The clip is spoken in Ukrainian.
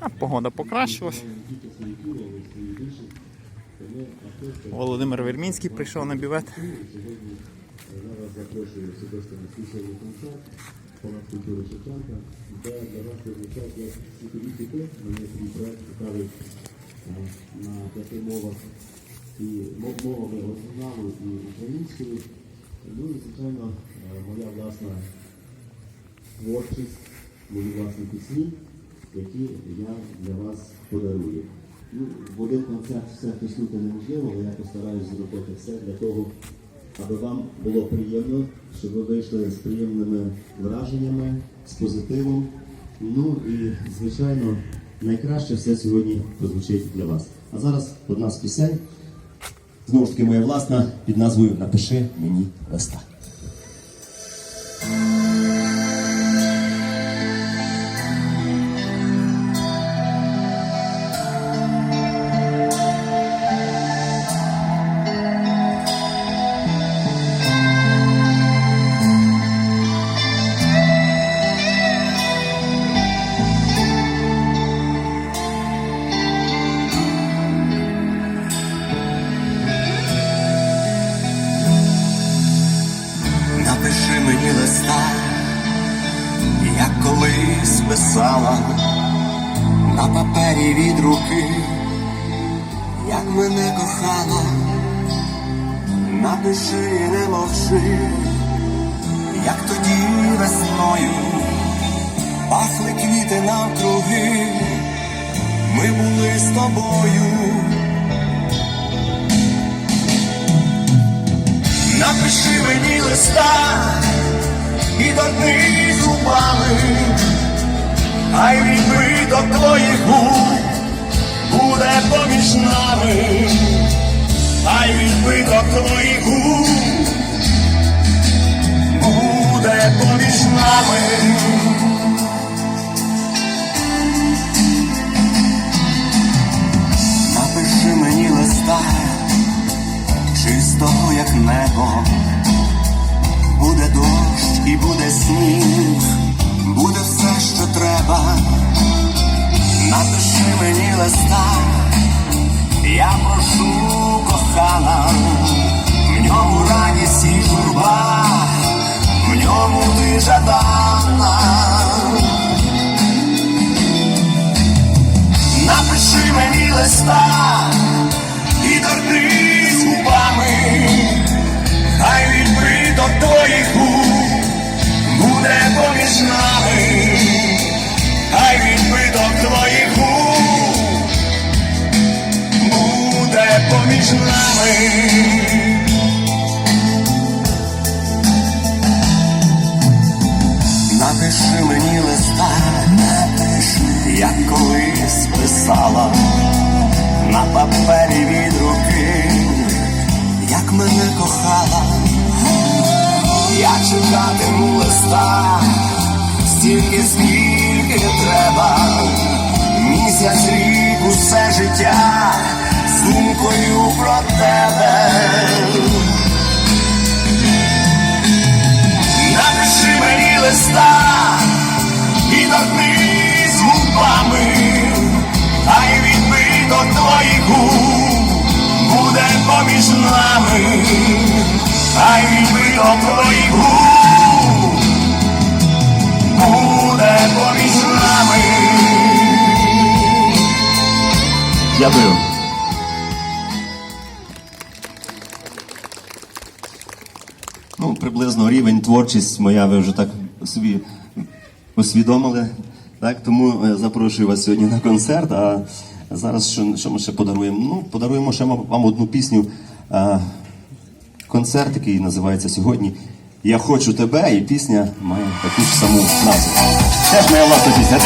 А погода покращилась. Володимир Вермінський прийшов на бівет. Зараз запрошую особисто на спеціальний концерт «Палац культури проект цікавий е, на п'яти мовах і мов- мовами оригіналу і українською. Ну і звичайно, е, моя власна творчість, мої власні пісні, які я для вас подарую. Ну, в один концерт все втиснути неможливо, але я постараюсь зробити все для того, аби вам було приємно, щоб ви вийшли з приємними враженнями, з позитивом. Ну і, звичайно, найкраще все сьогодні прозвучить для вас. А зараз одна з пісень, знову ж таки, моя власна, під назвою Напиши мені листа. Колись писала на папері від руки, як мене кохала, напиши і не мовчи, як тоді весною пахли квіти навкруги, ми були з тобою. Напиши мені листа і торкни а й відбиток твоїх губ буде поміж нами, хай відбиток твоїх губ листа, я прошу кохана, в ньому радість і журба, в ньому ти жадана. Напиши мені листа і торкнись губами, хай відбиток твоїх поміж нами. Напиши мені листа, напиши, як колись писала. На папері від руки, як мене кохала, я чекатиму листа, стільки, скільки треба, місяць рік усе життя хай відбиток твоїх губ буде поміж нами. Дякую. Ну, приблизно рівень творчість моя, ви вже так собі усвідомили. Так, тому е, запрошую вас сьогодні на концерт. А зараз що, що ми ще подаруємо? Ну, подаруємо ще вам вам одну пісню. Концерт, який називається сьогодні Я хочу тебе, і пісня має таку ж саму назву. Теж моя власна пісня.